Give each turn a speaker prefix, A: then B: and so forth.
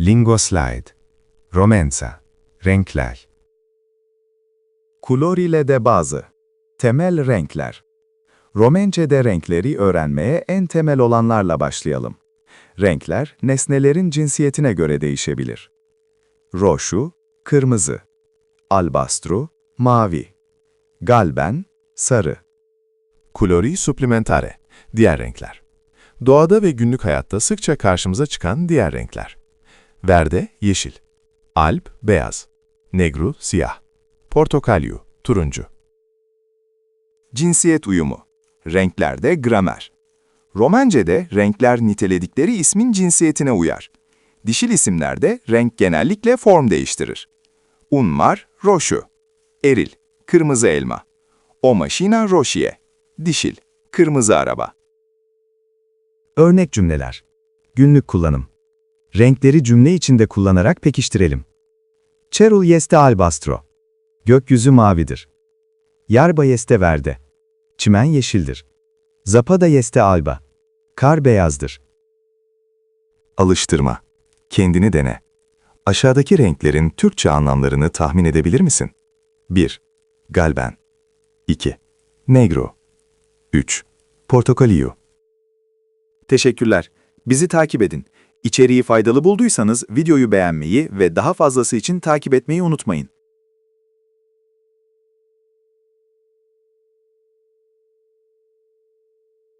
A: Lingoslide. Romenza. Renkler.
B: Colori de bazı. Temel renkler. Romence'de renkleri öğrenmeye en temel olanlarla başlayalım. Renkler, nesnelerin cinsiyetine göre değişebilir. Roşu, kırmızı. Albastru, mavi. Galben, sarı.
C: Colori supplementare, diğer renkler. Doğada ve günlük hayatta sıkça karşımıza çıkan diğer renkler. Verde, yeşil. Alp, beyaz. Negru, siyah. Portokalyu, turuncu.
B: Cinsiyet uyumu. Renklerde gramer. Romence'de renkler niteledikleri ismin cinsiyetine uyar. Dişil isimlerde renk genellikle form değiştirir. Unmar, roşu. Eril, kırmızı elma. O maşina roşiye. Dişil, kırmızı araba.
D: Örnek cümleler. Günlük kullanım. Renkleri cümle içinde kullanarak pekiştirelim. Cerul yeste albastro. Gökyüzü mavidir. Yarba yeste verde. Çimen yeşildir. Zapada yeste alba. Kar beyazdır.
B: Alıştırma. Kendini dene. Aşağıdaki renklerin Türkçe anlamlarını tahmin edebilir misin? 1. Galben 2. Negro 3. Portokalio Teşekkürler. Bizi takip edin. İçeriği faydalı bulduysanız videoyu beğenmeyi ve daha fazlası için takip etmeyi unutmayın.